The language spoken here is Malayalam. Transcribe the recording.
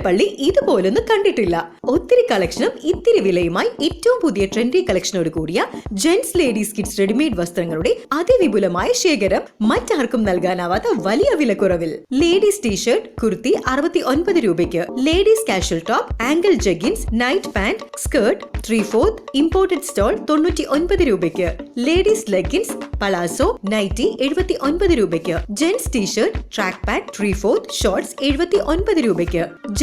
കാഞ്ഞിരപ്പള്ളി ഇതുപോലൊന്നും കണ്ടിട്ടില്ല. ഒത്തിരി കളക്ഷനും ഇത്തിരി വിലയുമായി ഏറ്റവും പുതിയ ട്രെൻഡി കളക്ഷനോട് കൂടിയ ജെന്റ്സ് ലേഡീസ് കിഡ്സ് റെഡിമെയ്ഡ് വസ്ത്രങ്ങളുടെ അതിവിപുലമായ ശേഖരം മറ്റാർക്കും നൽകാനാവാത്ത വലിയ വിലക്കുറവിൽ. ലേഡീസ് ടീഷർട്ട് കുർത്തി അറുപത്തി ഒൻപത് രൂപയ്ക്ക്. Ladies casual top ankle jeggings night pant skirt three fourth imported stole തൊണ്ണൂറ്റി ഒൻപത് രൂപയ്ക്ക്. ലേഡീസ് ലെഗിൻസ് പലാസോ നൈറ്റി എഴുപത്തി ഒൻപത് രൂപയ്ക്ക്. Gents t-shirt track pant three fourth shorts എഴുപത്തി ഒൻപത് രൂപയ്ക്ക്.